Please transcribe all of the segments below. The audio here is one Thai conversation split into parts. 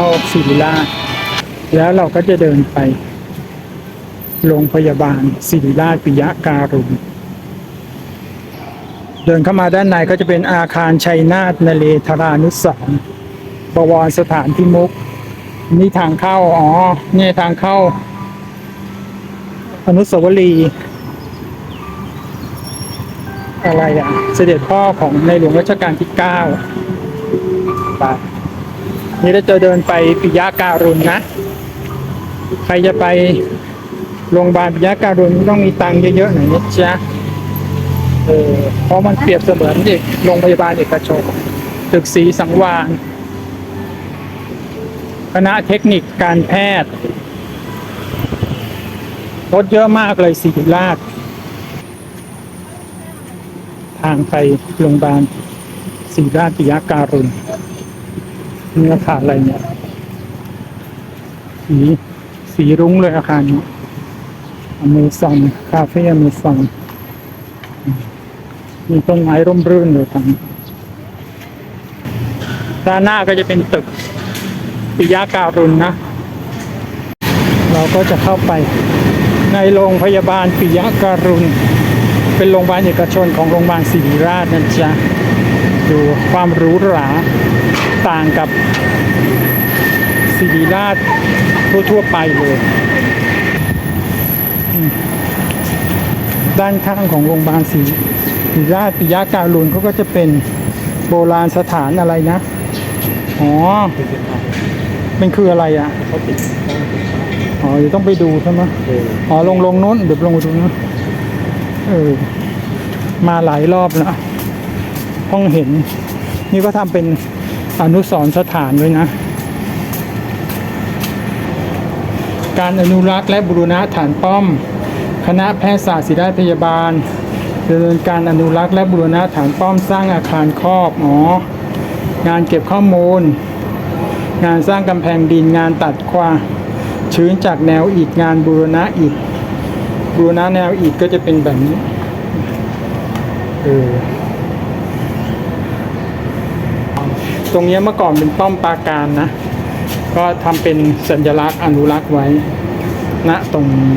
เข้าศิริราชแล้วเราก็จะเดินไป โรงพยาบาลศิริราชปิยะการุณเดินเข้ามาด้านในก็จะเป็นอาคารชัยนาทนเรธรานุสรบวรสถานพิมุกนี่ทางเข้า อ๋อ นี่ทางเข้า อนุสาวรีย์อะไรอะ เสด็จพ่อของในหลวงรัชกาลที่เก้าไป นี่เราจะเดินไปปิยะการุณนะ ใครจะไปโรงพยาบาลปิยะการุณต้องมีตังค์เยอะๆหน่อยนะจ๊ะเออเพราะมันเปรียบเสมือนเด็กโรงพยาบาลเอกชนตึกสีสังวาลคณะเทคนิคการแพทย์รถเยอะมากเลยสิริราชทางไปโรงพยาบาลศิริราชปิยะการุณ เนื้อขาดอะไรเนี่ย สีสีรุ้งเลยอาคารนี้อเมซอนคาเฟ่อเมซอนมีต้นไม้ร่มรื่นเลยทางนี้ด้านหน้าก็จะเป็นตึกปิยาการุณนะ เราก็จะเข้าไปในโรงพยาบาลปิยะการุณ เป็นโรงพยาบาลเอกชนของโรงพยาบาลศิริราชนะจ๊ะ ดูความหรูหราต่างกับศิริราชทั่วๆไปเลย ด้านข้างของโรงพยาบาลศรีศิราชปิยะการุณเขาก็จะเป็นโบราณสถานอะไรนะ อ๋อ เป็นคืออะไรอะอ๋อเดี๋ยวต้องไปดูใช่ไหมอ๋อลงลงโน้นเดี๋ยวลงไปดูนะเออมาหลายรอบแล้ว ห้องเห็น นี่ก็ทำเป็นอนุสรสถานไว้นะ การอนุรักษ์และบูรณะฐานป้อม คณะแพทยศาสตร์ศิริราชพยาบาลดำเนินการอนุรักษ์และบูรณะฐานป้อมสร้างอาคารครอบอ๋องานเก็บข้อมูล งานสร้างกำแพงดินงานตัดความชื้นจากแนวอิฐงานบูรณะอิฐบูรณะแนวอิฐก็จะเป็นแบบนี้เออ ตรงนี้เมื่อก่อนเป็นป้อมปราการนะ ก็ทำเป็นสัญลักษณ์อนุรักษ์ไว้ณตรงนี้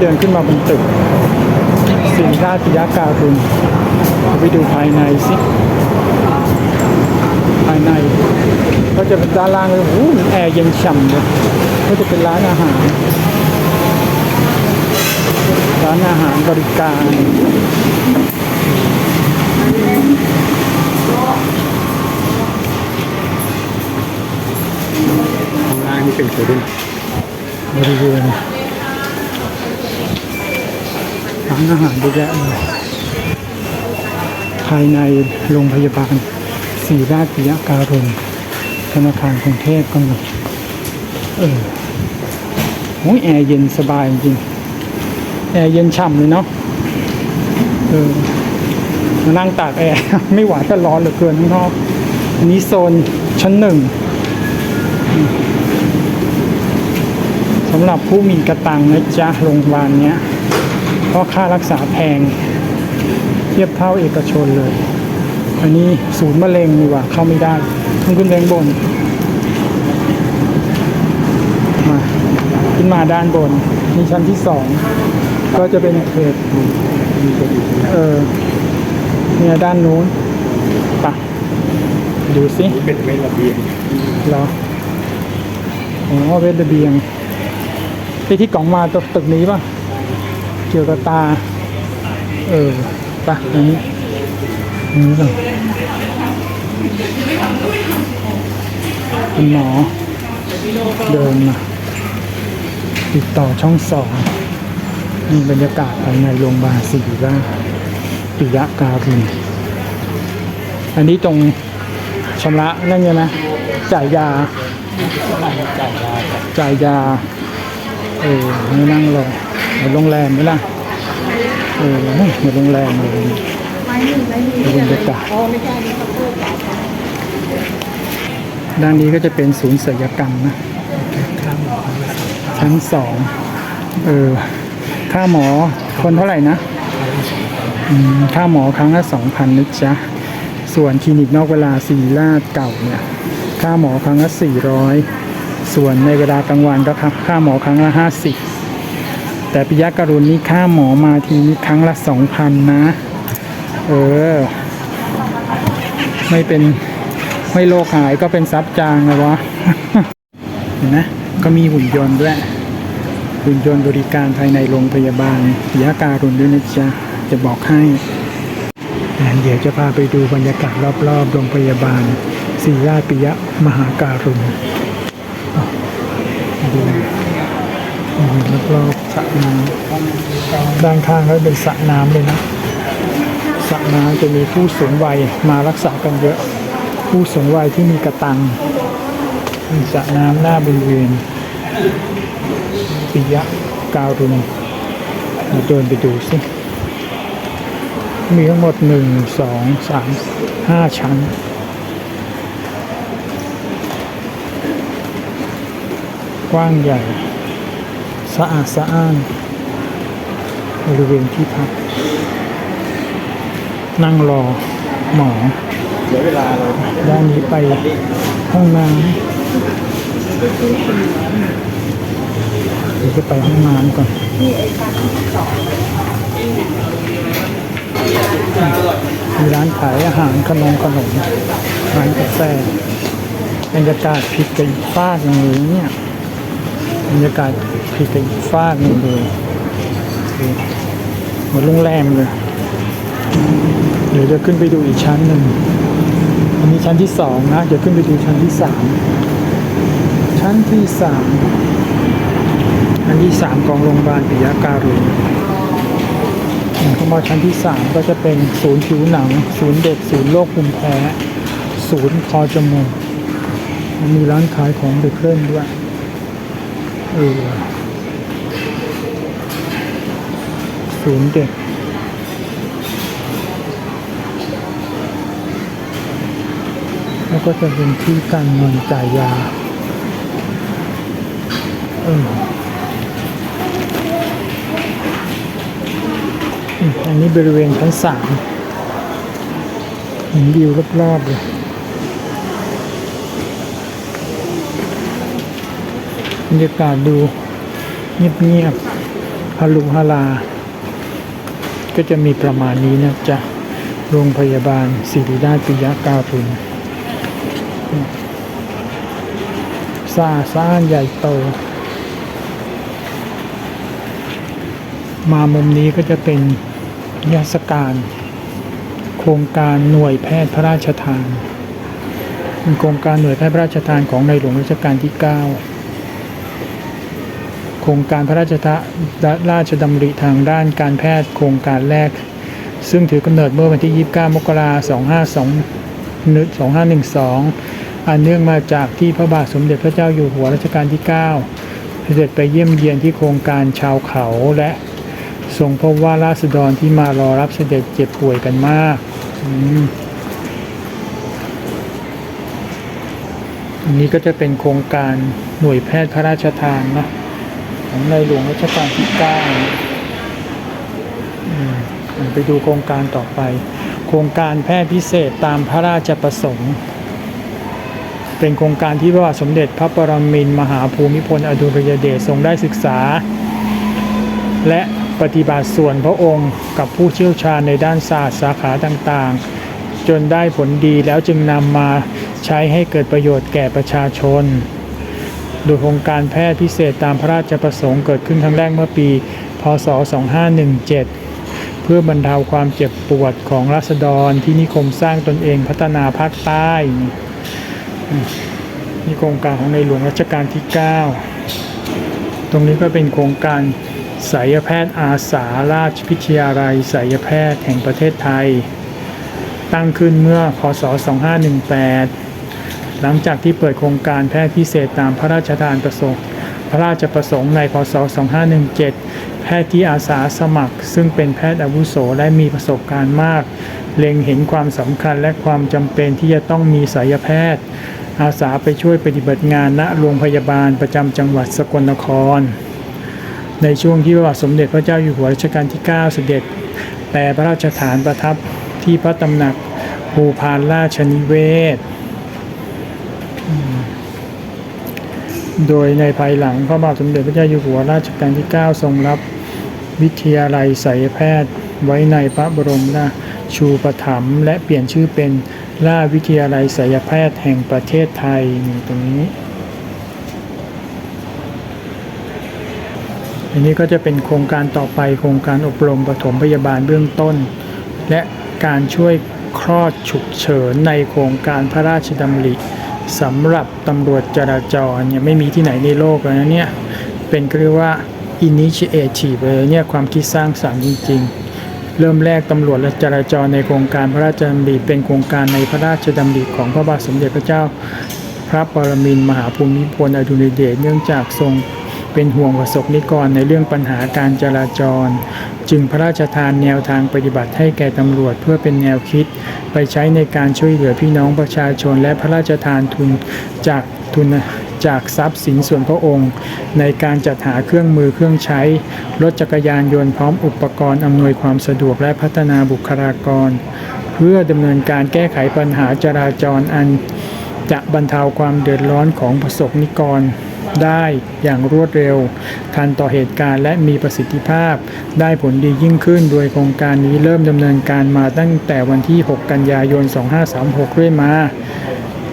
เดินขึ้นมาบนตึกสิริราชปิยาการุณไปดูภายในสิภายใน ก็จะเป็นด้านล่างเลยโอ้โหแอร์เย็นฉ่ำเลยก็จะเป็นร้านอาหาร ร้านอาหารบริการ ล่างนี่เป็นโคเดนบริเวณร้านอาหารเยอะแยะเลยภายในโรงพยาบาลศรีราชปิยการุณธนาคารกรุงเทพก็มีเออโอ้ยแอร์เย็นสบายจริง แอร์เย็นฉ่ำเลยเนาะเออ มานั่งตากแอร์ ไม่ไหวก็ร้อนเหลือเกินข้างนอกอันนี้โซนชั้นหนึ่งสำหรับผู้มีกระตังนะจ๊ะโรงพยาบาลเนี้ยเพราะค่ารักษาแพง เทียบเท่าเอกชนเลย อันนี้ศูนย์มะเร็งนี่หว่าเข้าไม่ได้ต้องขึ้นไปข้างบนมาขึ้นมาด้านบนนี่ชั้นที่สองก็จะเป็นเขตเออ เนี่ยด้านนู้นไปะดูสิเป็นไม่ระเบียงเหรออ๋อเวทระเบียงที่ที่กล่องมาตึกตึกนี้ป่ะเกี่ยวกับตา เออป่ะอันนี้อันนี้ป่ะคุณหมอเดินมาติดต่อช่องสองนี่บรรยากาศภายในโรงพยาบาลศิริราช ปิยะการุณอันนี้ตรงชำระนั่นใช่ไหมจ่ายยา จ่ายยา เออไม่นั่งรอเหมือนโรงแรมไหมล่ะ เออเหมือนโรงแรมเลยดูบรรยากาศด้านนี้ก็จะเป็นศูนย์ศัลยกรรมนะชั้นสองเออค่าหมอคนเท่าไหร่นะ ค่าหมอครั้งละสองพันนะจ๊ะ ส่วนคลินิกนอกเวลาศิริราชเก่าเนี่ย ค่าหมอครั้งละสี่ร้อยส่วนในเวลากลางวันก็ครับค่าหมอครั้งละห้าสิบแต่ปิยะกรุณนี่ค่าหมอมาทีนี้ครั้งละสองพันนะ เออ ไม่เป็นไม่โลกหายก็เป็นซับจางเลยวะเห็นไหมก็มีหุ่นยนต์ด้วยหุ่นยนต์บริการภายในโรงพยาบาลปิยะการุณด้วยนะจ๊ะ จะบอกให้ เดี๋ยวจะพาไปดูบรรยากาศรอบๆโรงพยาบาลศรีราชปิยะมหาการุณดูรอบๆสระน้ำด้านข้างก็เป็นสระน้ำเลยนะสระน้ำจะมีผู้สูงวัยมารักษากันเยอะ ผู้สูงวัยที่มีกระตังสระน้ำหน้าบริเวณปิยะการุณมาเดินไปดูสิ มีทั้งหมดหนึ่งสองสามห้าชั้น กว้างใหญ่ สะอาดสะอ้านบริเวณที่พัก นั่งรอหมอเสียเวลาเลยด้านนี้ไปห้องน้ำเดี๋ยวจะไปห้องน้ำก่อน มีร้านขายอาหารขนมขนมร้านกาแฟบรรยากาศผิดกับอีกฟากหนึ่งเลยเนี่ยบรรยากาศผิดกับอีกฟากหนึ่งเลยเหมือนโรงแรมเลยเดี๋ยวจะขึ้นไปดูอีกชั้นหนึ่งอันนี้ชั้นที่สองนะเดี๋ยวขึ้นไปดูชั้นที่สามชั้นที่สามชั้นที่สามของโรงพยาบาลปิยะการุณ เข้ามาชั้นที่สามก็จะเป็นศูนย์ผิวหนัง ศูนย์เด็ก ศูนย์โรคภูมิแพ้ ศูนย์คอจมูก มีร้านขายของเด็กเล่นด้วยเออศูนย์เด็กแล้วก็จะเป็นที่การเงินจ่ายยาเออ อันนี้บริเวณชั้นสามเห็นวิวรอบๆเลยบรรยากาศดูเงียบๆฮาลุฮาลา ก็จะมีประมาณนี้นะจ๊ะ โรงพยาบาลศิริราชปิยะการุณสะอาดสะอ้านใหญ่โต มามุมนี้ก็จะเป็น นิทรรศการ โครงการหน่วยแพทย์พระราชทานเป็นโครงการหน่วยแพทย์พระราชทานของในหลวงรัชกาลที่ 9 โครงการพระราชทะราชดำริทางด้านการแพทย์โครงการแรก ซึ่งถือกำเนิดเมื่อวันที่ 29 มกราคม 2512 อันเนื่องมาจากที่พระบาทสมเด็จพระเจ้าอยู่หัวรัชกาลที่ 9 เสด็จไปเยี่ยมเยียนที่โครงการชาวเขาและ ทรงพบว่าราษฎรที่มารอรับเสด็จเจ็บป่วยกันมากอันนี้ก็จะเป็นโครงการหน่วยแพทย์พระราชทานเนะของในหลวงรัชกาลที่9ไปดูโครงการต่อไป โครงการแพทย์พิเศษตามพระราชประสงค์ เป็นโครงการที่พระบาทสมเด็จพระปรมินทรมหาภูมิพลอดุลยเดชทรงได้ศึกษา และ ปฏิบัติส่วนพระองค์กับผู้เชี่ยวชาญในด้านศาสตร์สาขาต่างๆ จนได้ผลดีแล้วจึงนำมาใช้ให้เกิดประโยชน์แก่ประชาชน โดยโครงการแพทย์พิเศษตามพระราชประสงค์เกิดขึ้นครั้งแรกเมื่อปี พศ 2517 เพื่อบรรเทาความเจ็บปวดของราษฎรที่นิคมสร้างตนเองพัฒนาภาคใต้นี่โครงการของในหลวงรัชกาลที่ 9 ตรงนี้ก็เป็นโครงการ ศัลยแพทย์อาสาราชพิทยาลัยศัลยแพทย์แห่งประเทศไทย ตั้งขึ้นเมื่อพศ 2518 หลังจากที่เปิดโครงการแพทย์พิเศษตามพระราชทานประสงค์ พระราชประสงค์ในพศ 2517 แพทย์ที่อาสาสมัคร ซึ่งเป็นแพทย์อาวุโสและมีประสบการณ์มาก เล็งเห็นความสำคัญและความจำเป็นที่จะต้องมีศัลยแพทย์ อาสาไปช่วยปฏิบัติงานณโรงพยาบาลประจำจังหวัดสกลนคร ในช่วงที่พระบาทสมเด็จพระเจ้าอยู่หัวรัชกาลที่ 9 เสด็จแปลพระราชฐานประทับที่พระตำหนักภูพานราชนิเวศ โดยในภายหลังพระบาทสมเด็จพระเจ้าอยู่หัวรัชกาลที่ 9 ทรงรับวิทยาลัยศัลยแพทย์ไว้ในพระบรมราชูปถัมภ์และเปลี่ยนชื่อเป็นราชวิทยาลัยศัลยแพทย์แห่งประเทศไทยนี่ตรงนี้ อันนี้ก็จะเป็นโครงการต่อไปโครงการอบรมปฐมพยาบาลเบื้องต้น และการช่วยคลอดฉุกเฉินในโครงการพระราชดำริสำหรับตำรวจจราจรเนี่ยไม่มีที่ไหนในโลกเลยนะเนี่ยเป็นก็เรียกว่า initiative เลยเนี่ยความคิดสร้างสรรค์จริง ๆ เริ่มแรกตำรวจและจราจรในโครงการพระราชดำริเป็นโครงการในพระราชดำริของพระบาทสมเด็จพระเจ้า พระปรมินทรมหาภูมิพลอดุลยเดชเนื่องจากทรง เป็นห่วงประสบนิกรในเรื่องปัญหาการจราจร จึงพระราชทานแนวทางปฏิบัติให้แก่ตำรวจเพื่อเป็นแนวคิด ไปใช้ในการช่วยเหลือพี่น้องประชาชน และพระราชทานทุนจากทุนจากทรัพย์สินส่วนพระองค์ ในการจัดหาเครื่องมือเครื่องใช้ รถจักรยานยนต์พร้อมอุปกรณ์อำนวยความสะดวกและพัฒนาบุคลากร เพื่อดำเนินการแก้ไขปัญหาจราจรอันจะบรรเทาความเดือดร้อนของประสบนิกร ได้อย่างรวดเร็ว ทันต่อเหตุการณ์และมีประสิทธิภาพ ได้ผลดียิ่งขึ้น โดยโครงการนี้เริ่มดำเนินการมาตั้งแต่วันที่ 6 กันยายน 2536 เรื่อยมา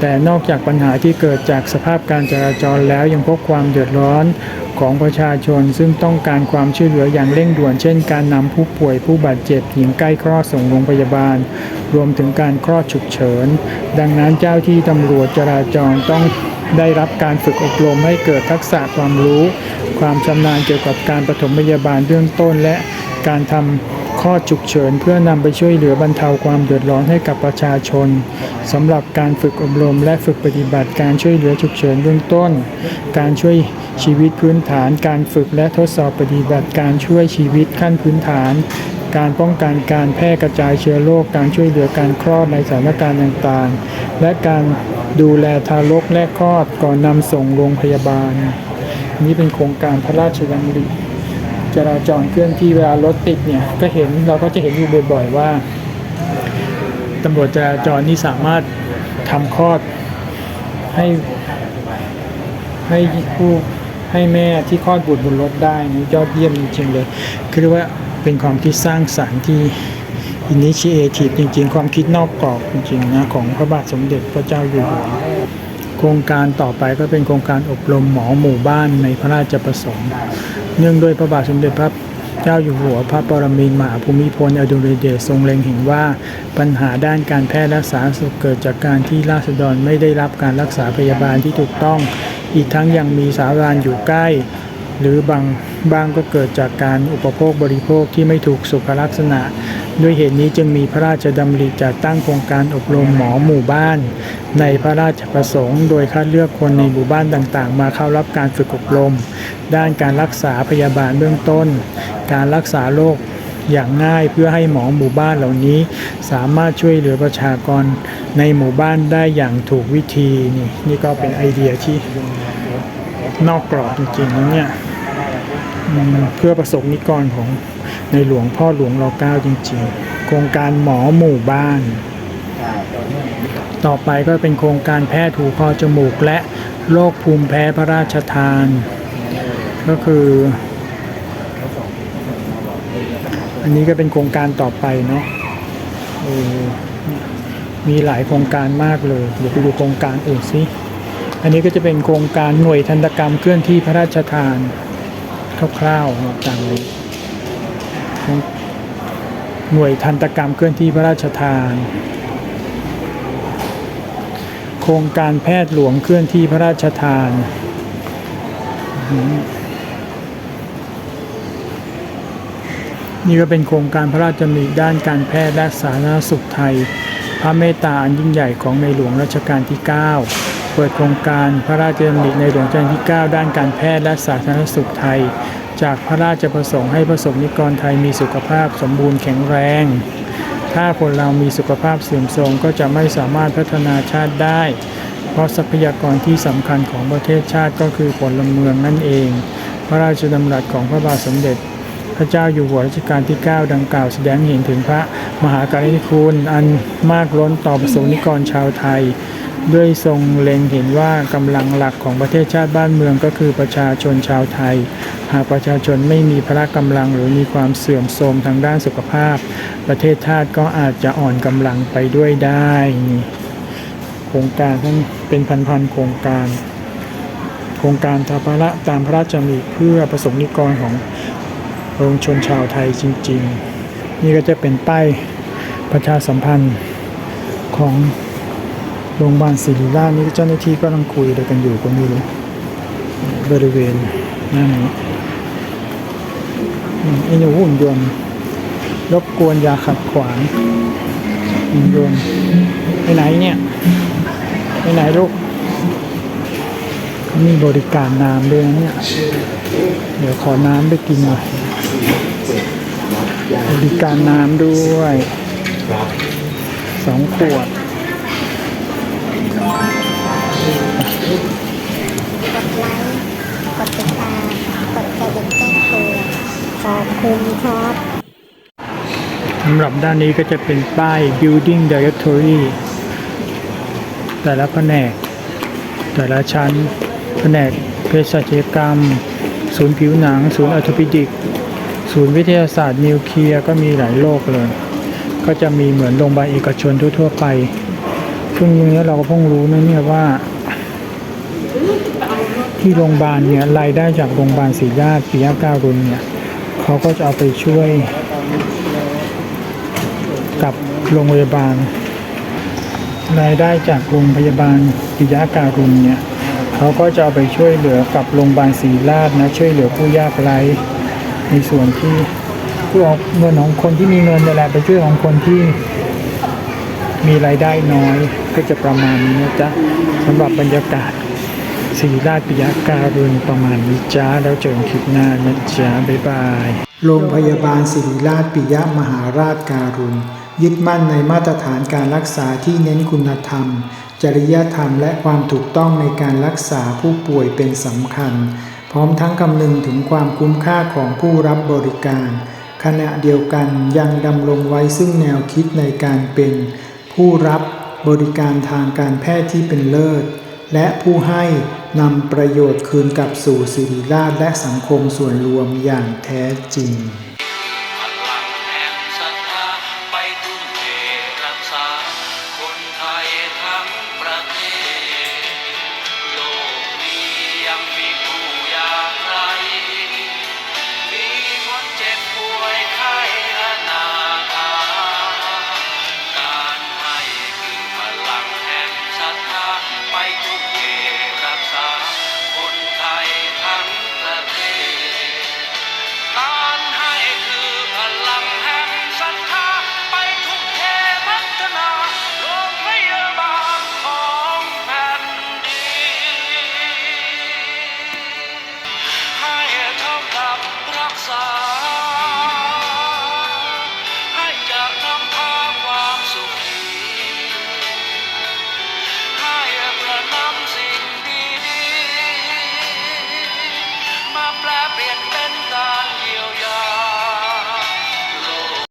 แต่นอกจากปัญหาที่เกิดจากสภาพการจราจรแล้วยังพบความเดือดร้อนของประชาชนซึ่งต้องการความช่วยเหลืออย่างเร่งด่วน เช่นการนำผู้ป่วยผู้บาดเจ็บหญิงใกล้คลอดส่งโรงพยาบาล รวมถึงการคลอดฉุกเฉิน ดังนั้นเจ้าที่ตำรวจจราจรต้อง ได้รับการฝึกอบรมให้เกิดทักษะความรู้ ความชำนาญเกี่ยวกับการปฐมพยาบาลเบื้องต้น และการทำข้อฉุกเฉิน เพื่อนำไปช่วยเหลือบรรเทาความเดือดร้อนให้กับประชาชนสำหรับการฝึกอบรม และฝึกปฏิบัติการช่วยเหลือฉุกเฉินเบื้องต้น การช่วยชีวิตพื้นฐาน การฝึกและทดสอบปฏิบัติการช่วยชีวิตขั้นพื้นฐานการป้องกันการแพร่กระจายเชื้อโรค การช่วยเหลือการคลอดในสถานการณ์ต่างๆ และการ ดูแลทารกและคลอดก่อนนำส่งโรงพยาบาล นี่เป็นโครงการพระราชดำริจราจรเคลื่อนที่เวลารถติดเนี่ยก็เห็นเราก็จะเห็นอยู่บ่อยๆว่าตำรวจจราจรนี่สามารถทำคลอดให้ให้ผู้ให้แม่ที่คลอดบุตรบนรถได้นี่ยอดเยี่ยมจริงๆเลย คือเรียกว่าเป็นความคิดสร้างสรรค์ที่ initiative จริง ๆ ความคิดนอกกรอบจริงๆนะของพระบาทสมเด็จพระเจ้าอยู่หัวโครงการต่อไปก็เป็นโครงการอบรมหมอหมู่บ้านในพระราชประสงค์เนื่องด้วยพระบาทสมเด็จพระเจ้าอยู่หัวพระปรมินทรมหาภูมิพลอดุลยเดชทรงเล็งเห็นว่าปัญหาด้านการแพทย์และสาธารณสุขเกิดจากการที่ราษฎรไม่ได้รับการรักษาพยาบาลที่ถูกต้อง อีกทั้งยังมีสาธารณอยู่ใกล้ หรือบางบางก็เกิดจากการอุปโภคบริโภคที่ไม่ถูกสุขลักษณะ ด้วยเหตุนี้จึงมีพระราชดำริจัดตั้งโครงการอบรมหมอหมู่บ้าน ในพระราชประสงค์ โดยคัดเลือกคนในหมู่บ้านต่างๆ มาเข้ารับการฝึกอบรม ด้านการรักษาพยาบาลเบื้องต้น การรักษาโรคอย่างง่ายเพื่อให้หมอหมู่บ้านเหล่านี้ สามารถช่วยเหลือประชากรในหมู่บ้านได้อย่างถูกวิธีนี่นี่ก็เป็นไอเดียที่นอกกรอบจริงๆนะเนี่ย เพื่อประสบนิกรของในหลวงพ่อหลวงรอเก้าจริง ๆ โครงการหมอหมู่บ้าน ต่อไปก็เป็นโครงการแพทย์หูคอจมูกและโรคภูมิแพ้พระราชทาน ก็คือ อันนี้ก็เป็นโครงการต่อไปเนาะมีหลายโครงการมากเลย เดี๋ยวไปดูโครงการอื่นสิอันนี้ก็จะเป็นโครงการหน่วยทันตกรรมเคลื่อนที่พระราชทาน คร่าวๆต่างเลยหน่วยทันตกรรมเคลื่อนที่พระราชทาน โครงการแพทย์หลวงเคลื่อนที่พระราชทาน นี่ก็เป็นโครงการพระราชดำริด้านการแพทย์และสาธารณสุขไทย พระเมตตาอันยิ่งใหญ่ของในหลวงรัชกาลที่ 9 เปิดโครงการพระราชดำริในหลวงรัชกาลที่ 9 ด้านการแพทย์และสาธารณสุขไทย จากพระราชประสงค์ให้ประสบนิกรไทยมีสุขภาพสมบูรณ์แข็งแรง ถ้าคนเรามีสุขภาพเสื่อมโทรมก็จะไม่สามารถพัฒนาชาติได้ เพราะทรัพยากรที่สำคัญของประเทศชาติก็คือผลเมืองนั่นเอง พระราชดำรัสของพระบาทสมเด็จ ระเจ้าอยู่หัวรัชกาลที่ 9 ดังกล่าวแสดงเห็นถึงพระมหากรุณาธิคุณอันมากล้นต่อประสงนิกรชาวไทย ด้วยทรงเล็งเห็นว่ากำลังหลักของประเทศชาติบ้านเมืองก็คือประชาชนชาวไทย หากประชาชนไม่มีพละกำลังหรือมีความเสื่อมโทรมทางด้านสุขภาพ ประเทศชาติก็อาจจะอ่อนกำลังไปด้วยได้นี่โครงการทั้งเป็นพันๆโครงการ โครงการทาพระตามพระราชดำริเพื่อประสงค์นิกรของ ประชนชาวไทยจริง ๆ นี่ก็จะเป็นป้ายประชาสัมพันธ์ของโรงพยาบาลศิริราชนี่เจ้าหน้าที่ก็กำลังคุยอะไรกันอยู่ก็ไม่รู้บริเวณหนั่นนี้อืมไอ้หนูหุ่นยนต์รบกวนยาขัดขวางหุ่นยนต์ไปไหนเนี่ยไปไหนลูกมีบริการน้ำด้วยนะเนี่ย เดี๋ยวขอน้ำไปกินหน่อย บริการน้ำด้วยสองขวดกดไลค์กดติดตามกดกระดิ่งแจ้งเตือนขอบคุณครับสำหรับด้านนี้ก็จะเป็นป้าย building directory แต่ละแผนก แต่ละชั้น แผนกเภสัชกรรม ศูนย์ผิวหนัง ศูนย์ออร์โทปิดิก ศูนย์วิทยาศาสตร์นิวเคลียร์ก็มีหลายโรคเลย ก็จะมีเหมือนโรงพยาบาลเอกชนทั่วๆไปซึ่งตรงนี้เราก็เพิ่งรู้นะเนี่ยว่า ที่โรงพยาบาลเนี่ยรายได้จากโรงพยาบาลศรีราชปิยะการุณเนี่ยเขาก็จะเอาไปช่วยกับโรงพยาบาล รายได้จากโรงพยาบาลปิยะการุณเนี่ยเขาก็จะเอาไปช่วยเหลือกับโรงพยาบาลศรีราชนะช่วยเหลือผู้ยากไร้ ในส่วนที่ผู้เอาเงินของคนที่มีเงินนี่ละไปช่วยของคนที่มีรายได้น้อยก็จะประมาณนี้นะจ๊ะสำหรับบรรยากาศศรีราชปิยะการุณประมาณนี้จ้าแล้วเจอกันคลิปหน้านะจ๊ะบ๊ายบายโรงพยาบาลศิริราชปิยมหาราชการุณ ยึดมั่นในมาตรฐานการรักษาที่เน้นคุณธรรม จริยธรรมและความถูกต้องในการรักษาผู้ป่วยเป็นสำคัญ พร้อมทั้งคำนึงถึงความคุ้มค่าของผู้รับบริการ ขณะเดียวกันยังดำรงไว้ซึ่งแนวคิดในการเป็นผู้รับบริการทางการแพทย์ที่เป็นเลิศ และผู้ให้นำประโยชน์คืนกลับสู่สิริราชและสังคมส่วนรวมอย่างแท้จริง